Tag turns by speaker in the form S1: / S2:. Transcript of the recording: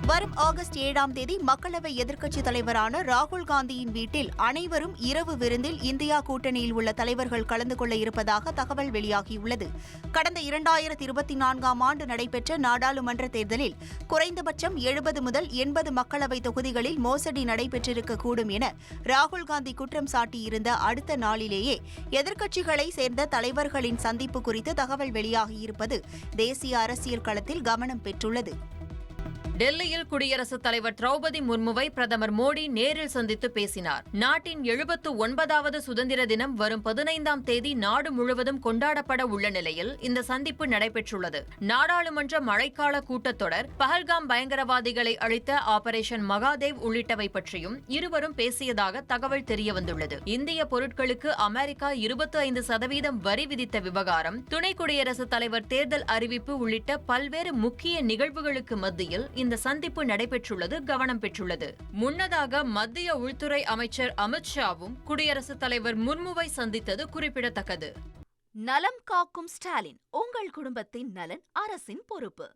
S1: வரும் ஆகஸ்ட் ஏழாம் தேதி மக்களவை எதிர்க்கட்சித் தலைவரான ராகுல் காந்தியின் வீட்டில் அனைவரும் இரவு விருந்தில் இந்தியா கூட்டணியில் உள்ள தலைவர்கள் கலந்து கொள்ள இருப்பதாக தகவல் வெளியாகியுள்ளது. கடந்த இரண்டாயிரத்தி இருபத்தி நான்காம் ஆண்டு நடைபெற்ற நாடாளுமன்ற தேர்தலில் குறைந்தபட்சம் எழுபது முதல் எண்பது மக்களவை தொகுதிகளில் மோசடி நடைபெற்றிருக்கக்கூடும் என ராகுல் காந்தி குற்றம் சாட்டியிருந்த அடுத்த நாளிலேயே எதிர்க்கட்சிகளை சேர்ந்த தலைவர்களின் சந்திப்பு குறித்து தகவல் வெளியாகியிருப்பது தேசிய அரசியல் களத்தில் கவனம் பெற்றுள்ளது.
S2: டெல்லியில் குடியரசுத் தலைவர் திரௌபதி முர்முவை பிரதமர் மோடி நேரில் சந்தித்து பேசினார். நாட்டின் எழுபத்து ஒன்பதாவது சுதந்திர தினம் வரும் பதினைந்தாம் தேதி நாடு முழுவதும் கொண்டாடப்பட உள்ள நிலையில் இந்த சந்திப்பு நடைபெற்றுள்ளது. நாடாளுமன்ற மழைக்கால கூட்டத்தொடர் பஹல்காம் பயங்கரவாதிகளை அழித்த ஆபரேஷன் மகாதேவ் உள்ளிட்டவை பற்றியும் இருவரும் பேசியதாக தகவல் தெரியவந்துள்ளது. இந்திய பொருட்களுக்கு அமெரிக்கா இருபத்தி ஐந்து சதவீதம் வரி விதித்த விவகாரம் துணை குடியரசுத் தலைவர் தேர்தல் அறிவிப்பு உள்ளிட்ட பல்வேறு முக்கிய நிகழ்வுகளுக்கு மத்தியில் இந்த சந்திப்பு நடைபெற்றுள்ளது கவனம் பெற்றுள்ளது. முன்னதாக மத்திய உள்துறை அமைச்சர் அமித்ஷாவும் குடியரசுத் தலைவர் முர்முவை சந்தித்தது குறிப்பிடத்தக்கது.
S3: நலம் காக்கும் ஸ்டாலின் உங்கள் குடும்பத்தின் நலன் அரசின் பொறுப்பு.